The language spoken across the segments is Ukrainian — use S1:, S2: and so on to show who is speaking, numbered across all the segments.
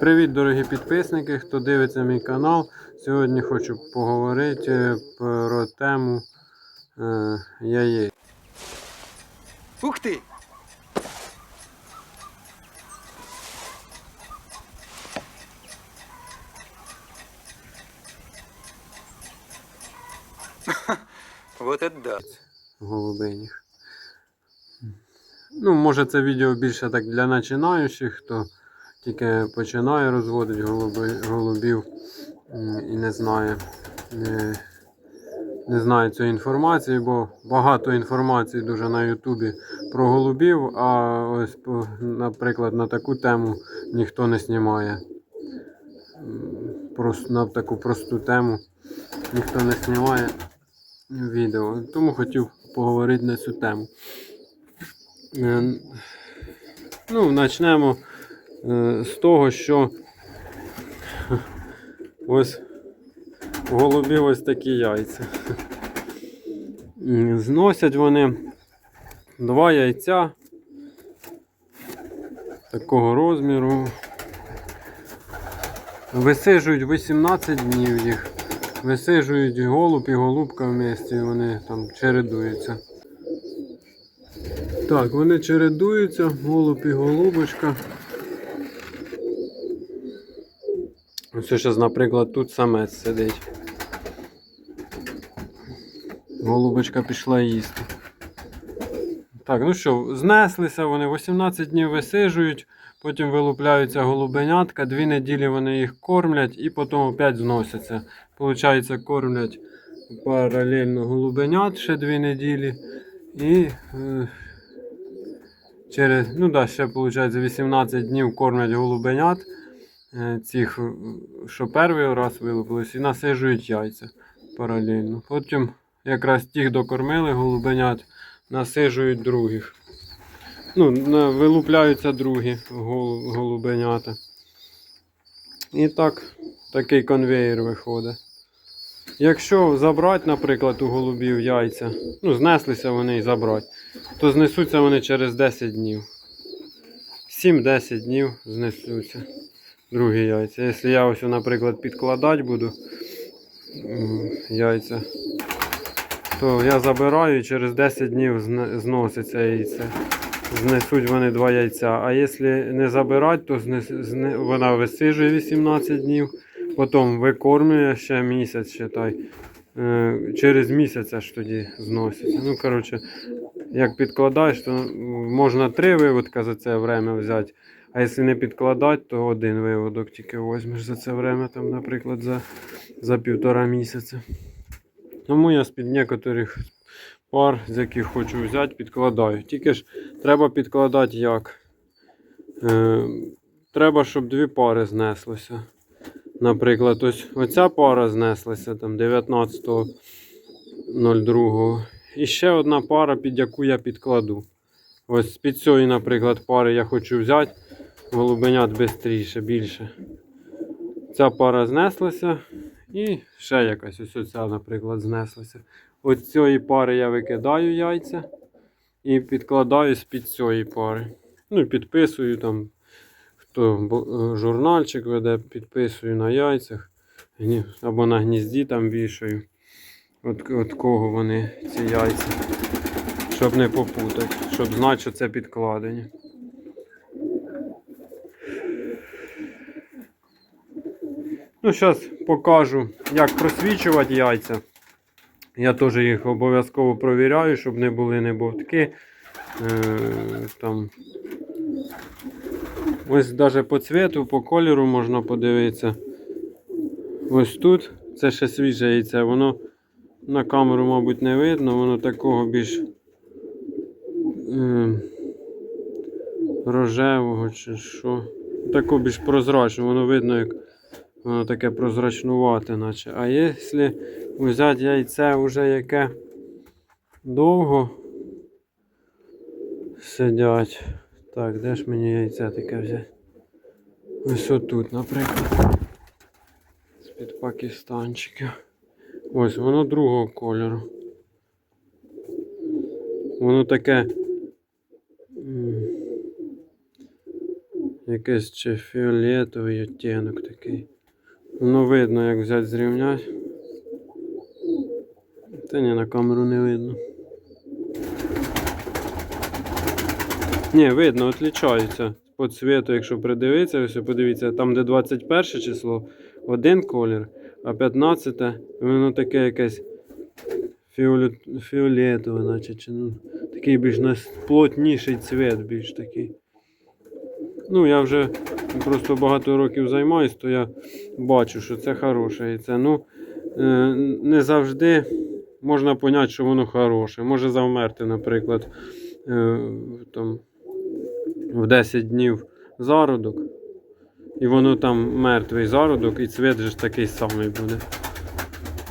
S1: Привіт, дорогі підписники, хто дивиться мій канал. Сьогодні хочу поговорити е, про тему е, яєць.
S2: Ух ты! Вот это да.
S1: голубиніх. Ну, може це відео більше так для починаючих, хто тільки починає розводити голуби, голубів і не знає. Не, не знає цієї інформації, бо багато інформації дуже на Ютубі про голубів, а ось, наприклад, на таку тему ніхто не знімає. Просто на таку просту тему ніхто не знімає відео. Тому хотів поговорити на цю тему. Е, Ну, почнемо е, з того, що ось у голубів ось такі яйця. Зносять вони два яйця такого розміру. Висижують 18 днів їх. Висижують голуб і голубка вместе, вони там чередуються. Так, вони чередуються, голуб і голубочка. Ось зараз, наприклад, тут самець сидить. Голубочка пішла їсти. Так, ну що, знеслися вони, 18 днів висижують, потім вилупляються голубенятка, дві неділі вони їх кормлять і потім опять зносяться. Получається, кормлять паралельно голубенят ще дві неділі. І е, через, ну да, ще виходить 18 днів кормлять голубенят. е, Цих, е, що перший раз вилупились, і насижують яйця паралельно. Потім якраз тих докормили голубенят, насижують других. Ну, вилупляються другі голубенята. І так, такий конвейер виходить. Якщо забрати, наприклад, у голубів яйця, ну, знеслися вони і забрати, то знесуться вони через 10 днів. 7-10 днів знесуться другі яйця. Якщо я ось, наприклад, підкладати буду яйця, то я забираю і через 10 днів зноситься яйце. Знесуть вони два яйця. А якщо не забирати, то знес, зне, вона висижує 18 днів, потім викормлює ще місяць. Е, Через місяць аж тоді зноситься. Ну, коротше, як підкладаєш, то можна три виводка за це время взяти. А якщо не підкладати, то один виводок тільки візьмеш за це время, там, наприклад, за, за півтора місяця. Тому я з-під некоторих пар, з яких хочу взяти, підкладаю. Тільки ж треба підкладати як. Е, треба, щоб дві пари знеслося. Наприклад, ось оця пара знеслася там 19.02. І ще одна пара, під яку я підкладу. Ось під цієї, наприклад, пари я хочу взяти голубенят швидше, більше. Ця пара знеслася. І ще якась ось оця, наприклад, знеслася. От цієї пари я викидаю яйця і підкладаю з-під цієї пари. Ну підписую там, хто бо- е, журнальчик веде, підписую на яйцях або на гнізді там вішаю. От, от кого вони ці яйця. Щоб не попутати, щоб знати, що це підкладені. Ну, зараз покажу, як просвічувати яйця. Я теж їх обов'язково провіряю, щоб не були не бовтки. Е, там. Ось навіть по цвету, по кольору можна подивитися. Ось тут це ще свіже яйце, воно на камеру, мабуть, не видно, воно такого більш е, рожевого чи що. Такого більш прозрачного, воно видно, як воно таке прозрачнувате, наче. А якщо взяти яйце вже яке довго сидять. Так, де ж мені яйце таке взяти? Ось отут, наприклад. З-під пакистанчиків. Ось воно другого кольору. Воно таке. м, Якесь чи фіолетовий оттінок такий. Воно видно, як взяти зрівняти. Та ні, на камеру не видно. Ні, видно, відлічається по цвіту, якщо придивитися, ось подивіться, там, де 21 число, один колір, а 15 воно таке якесь фіолет, фіолетове, наче, чи, ну, такий більш плотніший цвіт, більш такий. Ну, я вже просто багато років займаюсь, то я бачу, що це хороше яйце. Ну, е, не завжди можна поняти, що воно хороше. Може завмерти, наприклад, е, там, в 10 днів зародок. І воно там мертвий зародок, і цвіт же ж такий самий буде.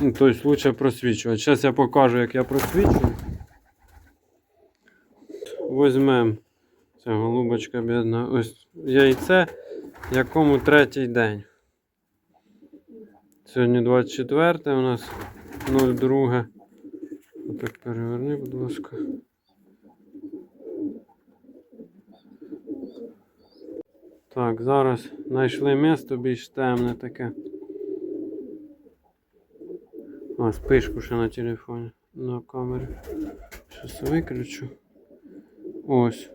S1: Ну, тобто лучше просвічувати. Зараз я покажу, як я просвічую. Возьмемо. Це голубочка бідна. Ось яйце, якому третій день. Сьогодні 24 у нас 02. Отак переверни, будь ласка. Так, зараз знайшли місто більш темне таке. А, спишку ще на телефоні, на камері. Щас виключу. Ось.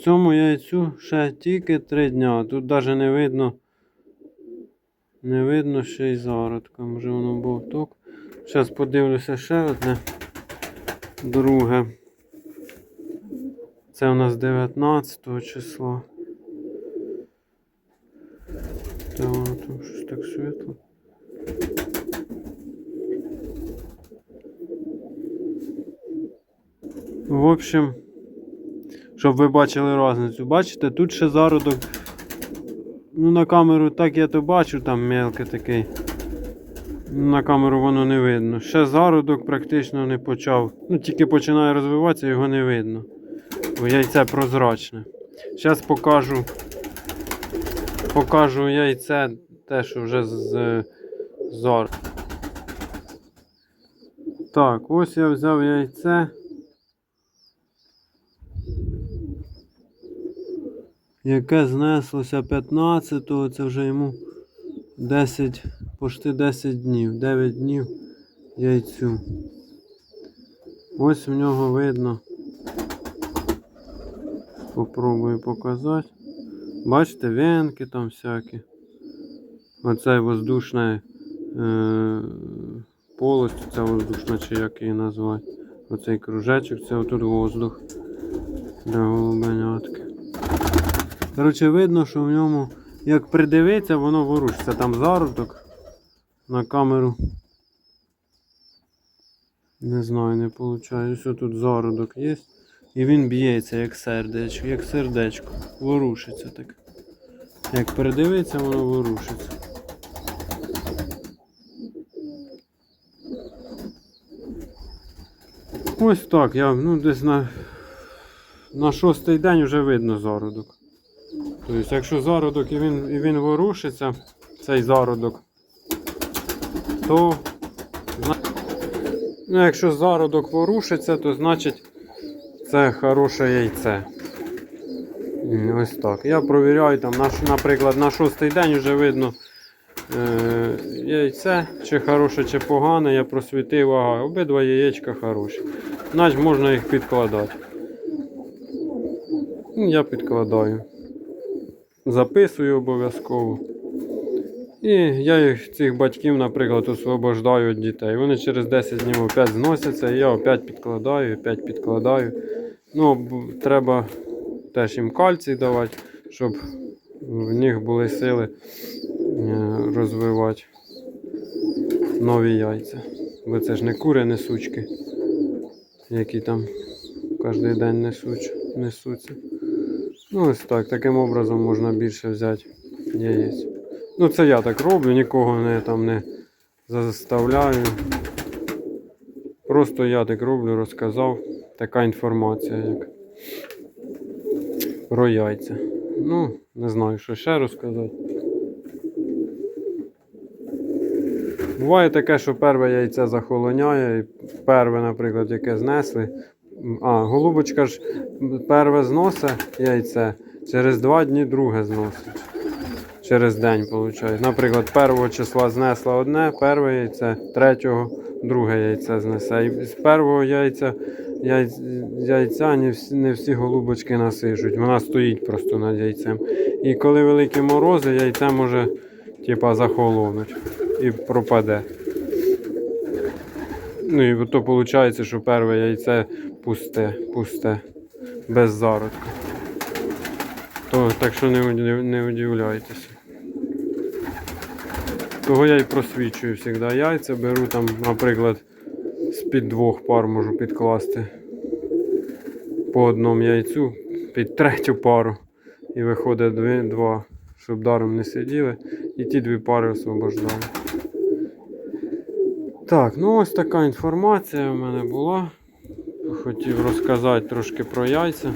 S1: Цьому яйцю ще тільки 3 дня. Тут навіть не видно. Не видно ще й зародка. Може воно був ток. Зараз подивлюся ще одне. Друге. Це у нас 19 числа. Та воно там щось так світло. В общем, щоб ви бачили різницю. Бачите, тут ще зародок. Ну, на камеру так я то бачу, там мелкий такий. На камеру воно не видно. Ще зародок практично не почав. Ну, тільки починає розвиватися, його не видно. Бо яйце прозрачне. Зараз покажу. Покажу яйце, те, що вже з зар. Так, ось я взяв яйце. Яке знеслося 15-го, це вже йому 10, почти 10 днів, 9 днів яйцю. Ось в нього видно. Попробую показати. Бачите, венки там всякі. Оце воздушна е, полость, це воздушна, чи як її назвати. Оцей кружечок, це отут воздух для голубенятки. Коротше, видно, що в ньому, як придивиться, воно ворушиться. Там зародок на камеру. Не знаю, не виходить. Ось тут зародок є. І він б'ється як сердечко, як сердечко. Ворушиться так. Як придивиться, воно ворушиться. Ось так, я ну, десь на, на шостий день вже видно зародок. Тобто, якщо зародок і він, і він ворушиться, цей зародок, то ну, якщо зародок ворушиться, то значить це хороше яйце. Ось так. Я провіряю там, наприклад, на шостий день вже видно е, яйце, чи хороше, чи погане, я просвітив, ага, обидва яєчка хороші. Значить можна їх підкладати. Ну, Я підкладаю записую обов'язково. І я їх, цих батьків, наприклад, освобождаю від дітей. Вони через 10 днів опять зносяться, і я опять підкладаю, опять підкладаю. Ну, треба теж їм кальцій давати, щоб в них були сили е, розвивати нові яйця. Бо це ж не кури, не сучки, які там кожен день несуть, несуться. Ну, ось так, таким образом можна більше взяти яєць. Ну, це я так роблю, нікого не, там, не заставляю. Просто я так роблю, розказав. Така інформація, як про яйця. Ну, не знаю, що ще розказати. Буває таке, що перше яйце захолоняє, і перше, наприклад, яке знесли. А, голубочка ж перше зносить яйце, через два дні друге зносить. Через день, виходить. Наприклад, першого числа знесла одне, перше яйце, третього друге яйце знесе. І з першого яйця, яйця, яйця не, всі, не всі голубочки насижуть. Вона стоїть просто над яйцем. І коли великі морози, яйце може типа захолонуть і пропаде. Ну і то виходить, що перше яйце пусте, пусте, без зародку. То, так що не, удив- не удивляйтеся. Того я і просвічую завжди яйця, беру там, наприклад, з-під двох пар можу підкласти по одному яйцю, під третю пару. І виходить дві, два, щоб даром не сиділи. І ті дві пари освобождаю. Так, ну ось така інформація в мене була. Хотів розказати трошки про яйця.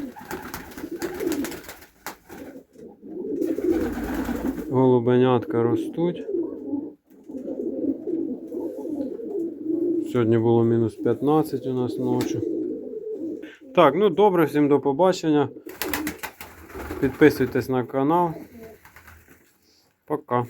S1: Голубенятка ростуть. Сьогодні було мінус 15 у нас ночі. Так, ну добре, всім до побачення. Підписуйтесь на канал. Пока.